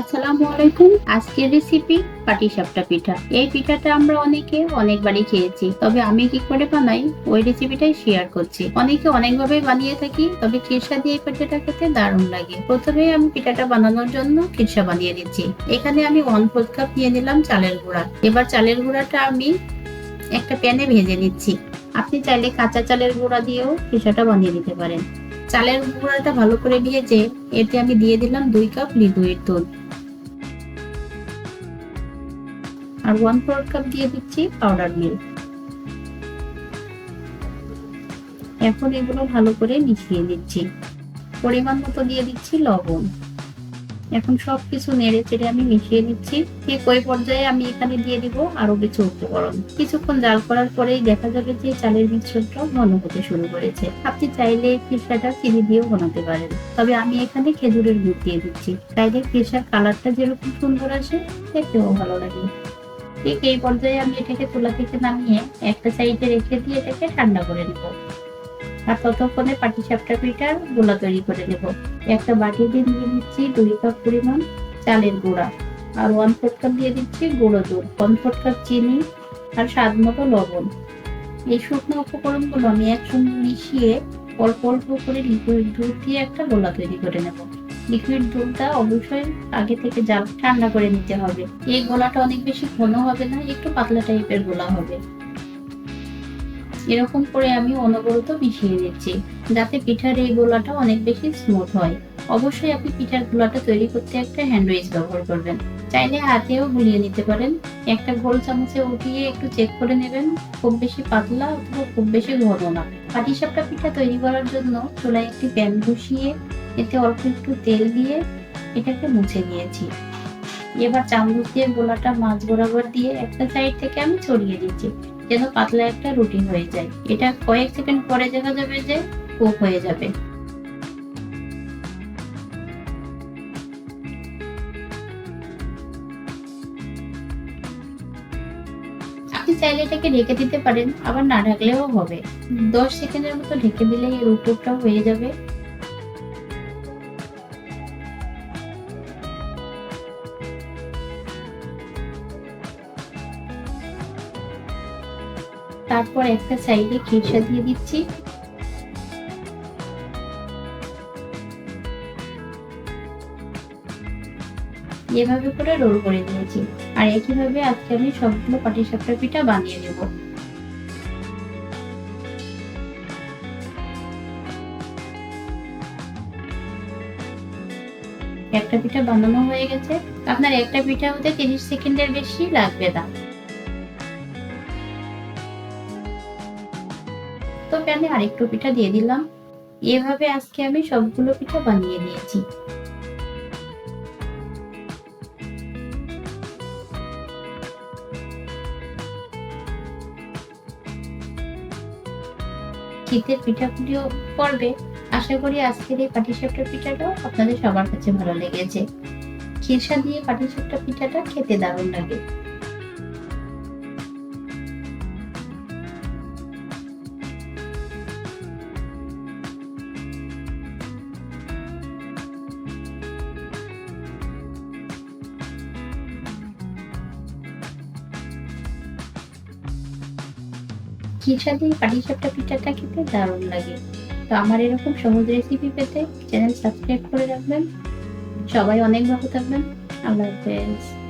আসসালামু আলাইকুম। আজকের রেসিপি পাটিসাপটা পিঠা। এই পিঠাটা আমরা অনেকে অনেকবারই খেয়েছি। তবে আমি কি করে বানাই, ওই রেসিপিটাই শেয়ার করছি। অনেকে অনেকভাবে বানিয়ে থাকি, তবে খিরসা দিয়ে পিঠাটা খেতে দারুণ লাগে। প্রথমে আমি পিঠাটা বানানোর জন্য খিরসা বানিয়ে দিচ্ছি এখানে আমি ওয়ান ফোর্থ কাপ নিয়ে নিলাম চালের গুঁড়া। এবার চালের গুঁড়াটা আমি একটা প্যানে ভেজে নিচ্ছি। আপনি চাইলে কাঁচা চালের গুঁড়া দিয়েও খিরসাটা বানিয়ে দিতে পারেন। চালের গুঁড়াটা ভালো করে ভেজে এতে আমি দিয়ে দিলাম দুই কাপ লিকুইড দুধ আর ওয়ান ফোর্থ কাপ দিয়ে দিচ্ছি পাউডার মিল্ক এখন এগুলো ভালো করে মিশিয়ে দিচ্ছি পরিমাণ মতো দিয়ে দিচ্ছি লবণ। এখন সবকিছু নেড়ে চেড়ে আমি মিশিয়ে নিচ্ছি। ঠিক ওই পর্যায়ে আমি এখানে দিয়ে দিব আরও কিছু উপকরণ। কিছুক্ষণ জাল করার পরেই দেখা যাবে যে চালের মিশ্রণটা ঘন হতে শুরু করেছে। আপনি চাইলে ফিরসাটা চিনি দিয়েও বানাতে পারেন। তবে আমি এখানে খেজুরের গুড় দিয়ে দিচ্ছি। চাইলে ফিরসার কালারটা যেরকম সুন্দর আসে, দেখতেও ভালো লাগে। ঠিক এই পর্যায়ে আমি এটাকে চুলা থেকে নামিয়ে একটা সাইডে রেখে দিয়ে এটাকে ঠান্ডা করে নেব। আর ততক্ষণে পাটিসাপটা পিঠার গোলা তৈরি করে নেব। একটা বাটি দিয়ে দিয়ে দিচ্ছি দুই কাপ পরিমাণ চালের গুঁড়া আর ওয়ান ফোর্থ কাপ দিয়ে দিচ্ছি গুঁড়ো দুধ ওয়ান ফোর্থ কাপ চিনি আর স্বাদ মতো লবণ। এই শুকনো উপকরণগুলো আমি একসঙ্গে মিশিয়ে অল্প অল্প করে লিকুইড দুধ দিয়ে একটা গোলা তৈরি করে নেব। লিকুইড দুধটা অবশ্যই আগে থেকে জাল ঠান্ডা করে নিতে হবে। এই গোলাটা অনেক বেশি ঘন হবে না, একটু পাতলা টাইপের গোলা হবে। এরকম করে আমি অনবরত মিশিয়ে দিচ্ছি যাতে পিঠার এই গোলাটা অনেক বেশি স্মুথ হয়। অবশ্যই আপনি পিঠার গোলাটা তৈরি করতে একটা হ্যান্ড উইচ ব্যবহার করবেন। চাইলে হাতেও গুলিয়ে নিতে পারেন। একটা গোল চামচে উঠিয়ে একটু চেক করে নেবেন, খুব বেশি পাতলা অথবা খুব বেশি ঘন না। পাটিসাপটা পিঠা তৈরি করার জন্য চুলায় একটি প্যান বসিয়ে এতে অল্প একটু তেল দিয়ে এটাকে মুছে নিয়েছি। এবার চামচ দিয়ে গোলাটা মাছ বরাবর দিয়ে একটা সাইড থেকে আমি ছড়িয়ে দিচ্ছি যেন পাতলা একটা রুটি হয়ে যায়। এটা কয়েক সেকেন্ড পরে দেখা যাবে যে কুক হয়ে যাবে। আপনি চাইলে এটাকে ঢেকে দিতে পারেন আবার না ঢাকলেও হবে। দশ সেকেন্ডের মতো ঢেকে দিলে এই উপরটা হয়ে যাবে। তারপর একটা সাইডে খিরসা দিয়ে দিচ্ছি। এভাবে করে রোল করে নিয়েছি। আর একইভাবে আজকে আমি সবগুলো পাটিসাপটা পিঠা বানিয়ে নেব। একটা পিঠা বানানো হয়ে গেছে। আপনার একটা পিঠা হতে তিরিশ সেকেন্ডের বেশি লাগবে না। তো প্যানে আরেকটু পিঠা দিয়ে দিলাম। এভাবে আজকে আমি সবগুলো পিঠা বানিয়ে নিয়েছি। শীতের পিঠাগুলিও পড়বে। আশা করি আজকের এই পাটিসাপটা পিঠাটাও আপনাদের সবার কাছে ভালো লেগেছে। খিরসা দিয়ে পাটিসাপটা পিঠাটা খেতে দারুণ লাগে। খিরসা দিয়ে পাটিসাপটা পিঠাটা খেতে দারুণ লাগে। তো আমার এরকম সহজ রেসিপি পেতে চ্যানেল সাবস্ক্রাইব করে রাখবেন। সবাই অনেক ভালো থাকবেন। আল্লাহ হাফেজ।